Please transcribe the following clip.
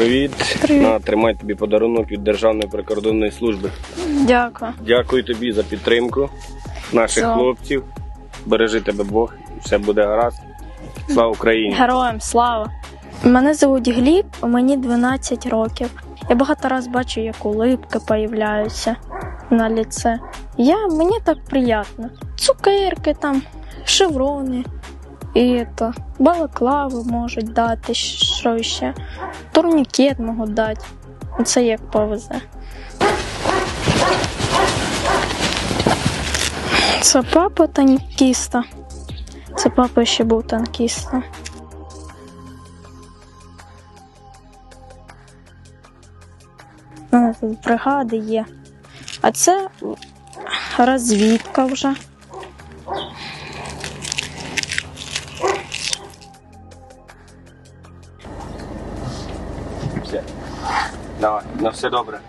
Привіт. Привіт. На, тримай тобі подарунок від Державної прикордонної служби. Дякую. Дякую тобі за підтримку наших Все. хлопців. Бережи тебе Бог, все буде гаразд. Слава Україні! Героям слава! Мене звуть Гліб, мені 12 років. Я багато раз бачу, як улипки появляються на ліце. Я, мені так приємно. Цукерки там, шеврони, і то, балаклави можуть дати, що ще. Турнікет можуть дати. Це як повезе. Це папа танкіста. Це папа ще був танкістом. У нас тут бригади є. А це розвідка вже. Давай, на все добре.